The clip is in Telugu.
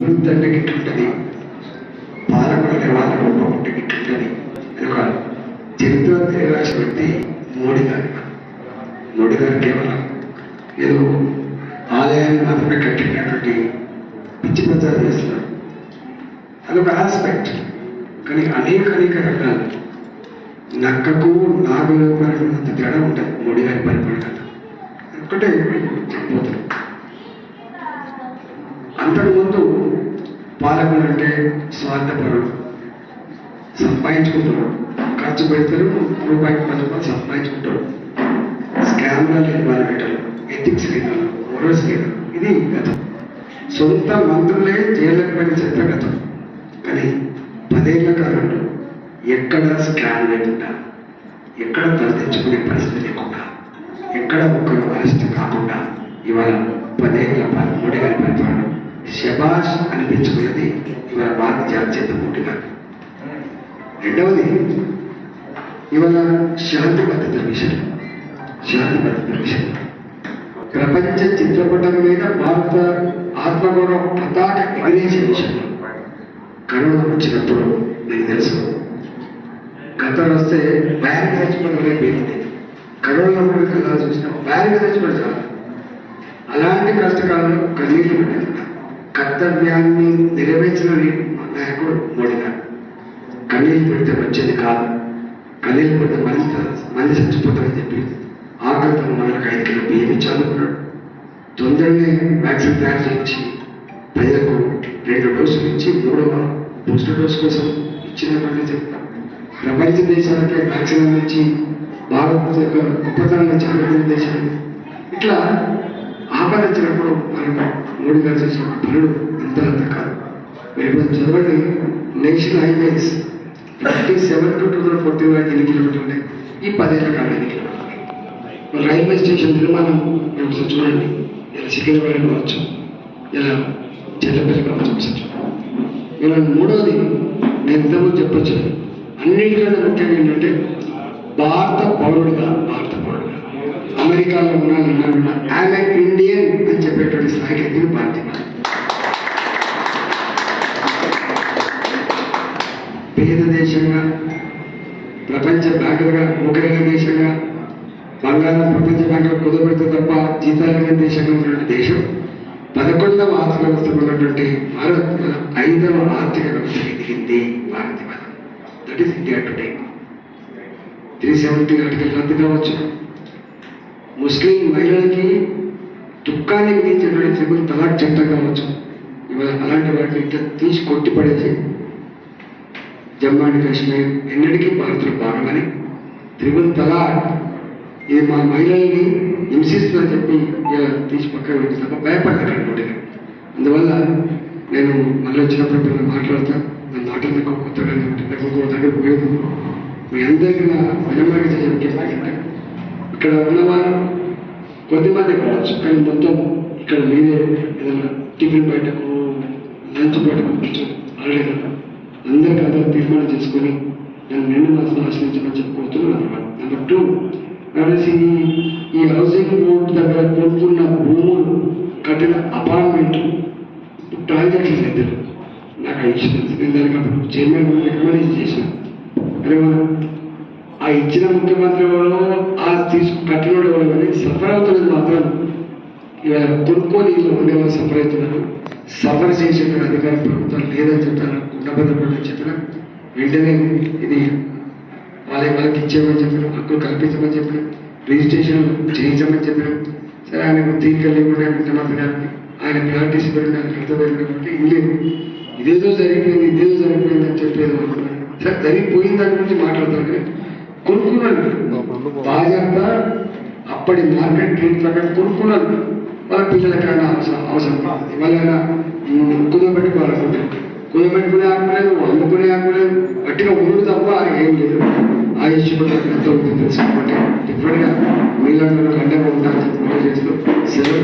అభివృద్ధి అంటే ఇట్లుంటుంది పాలకుల నిర్వహణ రూపం అంటే ఇట్లుంటుంది అని ఒక చరిత్ర తెలియరాసిన వ్యక్తి మోడీ గారు మోడీ గారు కేవలం ఏదో ఆలయాన్ని మాత్రమే కట్టినటువంటి పిచ్చి ప్రచారం చేస్తున్నారు. అదొక ఆస్పెక్ట్ కానీ అనేక అనేక రకాలు. నక్కకు నాగుల పరిపాలనంత తేడా ఉంటుంది. మోడీ గారి పరిపాలన ఒకటే చెప్పబోతున్నాం. అంతకుముందు పాలకులు అంటే స్వార్థపరుడు. సంపాదించుకుంటారు ఖర్చు పెడతారు రూపాయికి పది రూపాయలు సంపాదించుకుంటారు స్కామ్లలో ఇన్వాల్వ్ ఎథిక్స్ లేదు మోరల్స్ లేదు. ఇది గతం సొంత మంత్రులే జైళ్ళకి పైన చెత్త గతం కానీ పదేళ్ళ కాలంలో ఎక్కడ స్కామ్ లేకుండా ఎక్కడ తలదించుకునే పరిస్థితి లేకుండా ఎక్కడ ఒక్కరు అరెస్ట్ కాకుండా ఇవాళ శబాష్ అనిపించుకున్నది ఇవాళ భారత జాతీయ మోడీ రెండవది ఇవాళ శాంతి భద్రత విషయం శాంతి భద్రత విషయం ప్రపంచ చిత్రపటం మీద భారత ఆత్మగౌరవ పతాక ఎగిరేసే మిషన్. కరోనా వచ్చినప్పుడు మీకు తెలుసు. గతంలో వస్తే బ్యాగ్ తెచ్చుకోవడం అయిపోయింది కరోనా చూసిన. కల్లా బ్యాగ్ తెచ్చుకోవడం అలాంటి కష్టకాలంలో కన్నీళ్ళు పెట్టిన కర్తవ్యాన్ని నెరవేర్చిన నాయకుడు మోడీ గారు కన్నీళ్ళు పెడితే వచ్చేది కాదు కన్నీళ్ళు పెడితే మరింత మళ్ళీ చచ్చిపోతారని చెప్పి ఆకలితో మనకు ఐదు కిలో బియ్యం ఇచ్చాలనుకున్నాడు తొందరనే వ్యాక్సిన్ తయారు చేయించి ప్రజలకు రెండు డోసులు ఇచ్చి మూడవ బూస్టర్ డోస్ కోసం ఇచ్చినటువంటి చెప్తాం ప్రపంచ దేశాలకే వ్యాక్సిన్ అందించి భారత్ యొక్క గొప్పతనాన్ని చాలా దేశాలు ఇట్లా ఆపద వచ్చినప్పుడు మనం మోడీ గారు చేసిన పనులు ఇంత కాదు మీరు చదవండి national highways fifty seven to two thousand fourteen వరకు ఎన్ని కిలోమీటర్లు ఉన్నాయి ఈ పదేళ్ళ కాలం ఎన్ని కిలోమీటర్లు? రైల్వే స్టేషన్ నిర్మాణం మేము ఒకసారి చూడండి. ఇలా సికింద్రాబాద్ కావచ్చు ఇలా చెల్లపల్లి కావచ్చు ఒకసారి ఇలా మూడోది నేను ఇంతకుముందు చెప్పొచ్చు. అన్నింటికన్నా ముఖ్యంగా ఏంటంటే భారత అమెరికాలో ఉన్నానన్నా ఆమె ఇండియన్ అని చెప్పేటువంటి స్థాయికి ఎదిగి భారతీయ పేద దేశంగా ప్రపంచ బ్యాంకులుగా ముఖరైన దేశంగా బంగారం ప్రపంచ బ్యాంకులు కుదరబెడితే తప్ప జీతాలైన దేశంగా ఉన్నటువంటి దేశం పదకొండవ ఆర్థిక వ్యవస్థ ఉన్నటువంటి భారత్ ఐదవ ఆర్థిక వ్యవస్థ ఎదిగింది Bharat that is India today three seventy article రద్దు కావచ్చు ముస్లిం మహిళలకి దుఃఖాన్ని మిగించేటువంటి త్రిపుల్ తలాక్ చట్టం కావచ్చు ఇవాళ అలాంటి వాటిని ఇట్లా తీసి కొట్టి పడేసి జమ్మూ అండ్ కాశ్మీర్ ఎన్నటికీ భారత్లో భాగమని త్రిపుల్ తలాక్ ఇది మా మహిళల్ని హింసిస్తుందని చెప్పి ఇలా తీసి పక్కన పెట్టి తప్ప భయపడ్డారు అందువల్ల నేను మళ్ళీ వచ్చినప్పుడు ఇప్పుడు మాట్లాడతా నా మాటలు తక్కువ కొత్తగా ఉంటుంది ఇంకో దగ్గర మీ అందరికీ నా వినమ్రంగా చేసే ఇక్కడ ఉన్నవారు కొద్దిమంది కావచ్చు కానీ మొత్తం ఇక్కడ మీరే ఏదైనా టిఫిన్ బయటకు లంచ్ బయటకు కూర్చొని ఆల్రెడీ అందరికీ అందరూ తీర్మానం చేసుకొని నేను నిన్ను మనసును ఆశ్రయించమని చెప్పుకోతున్నాను నెంబర్ టూ కలిసి ఈ హౌసింగ్ బోర్డు దగ్గర కొనుక్కున్న భూములు కట్టిన అపార్ట్మెంట్ ట్రాన్సాక్షన్ ఇద్దరు నాకు ఆ నేను దానికి అప్పుడు చైర్మన్ రికమెండేషన్ చేశాను. అరే మనం ఆ ఇచ్చిన ముఖ్యమంత్రి ఎవరో ఆ తీసుకు కట్టినోడు ఎవరో కానీ సఫర్ అవుతున్నది మాత్రం ఇవాళ కొనుక్కొని ఇల్లు ఉండేవాళ్ళు సఫర్ అవుతున్నారు సఫర్ చేసే అధికార ప్రభుత్వం లేదని చెప్తారు. ఉండబద్దపడని చెప్పిన వెంటనే ఇది వాళ్ళ వాళ్ళకి ఇచ్చేయమని చెప్పిన హక్కులు కల్పించమని చెప్పిన రిజిస్ట్రేషన్ చేయించమని చెప్పిన సరే ఆయనకు తీరిక లేకుండా ముఖ్యమంత్రి గారికి ఆయన ప్రాక్టీస్ పెరిగిన అర్థమైంది కాబట్టి ఇల్లేదు ఇదేదో జరిగిపోయింది ఇదేదో జరిగిపోయింది అని చెప్పేది అనుకున్నాను సరే జరిగిపోయిన దాని గురించి మాట్లాడతాను కానీ కొనుక్కున్నాను బాజాప్తా అప్పటి మార్కెట్ రేట్ల ప్రకారం కొనుక్కున్నాను వాళ్ళ పిల్లలకైనా అవసరం అవసరం కాదు. ఇవాళ కుదబెట్టుకోవాలనుకుంటారు కుదబెట్టుకునే ఆకులేదు అమ్ముకునే ఆకులేదు గట్టిగా ఉండు తప్ప ఏం లేదు. ఆ ఇష్యూ ఎంత నాకు ఉంది తెలుసు కాబట్టి డిఫరెంట్గా మీలాంటి కంటే ఉంటారు చేస్తూ సెలవు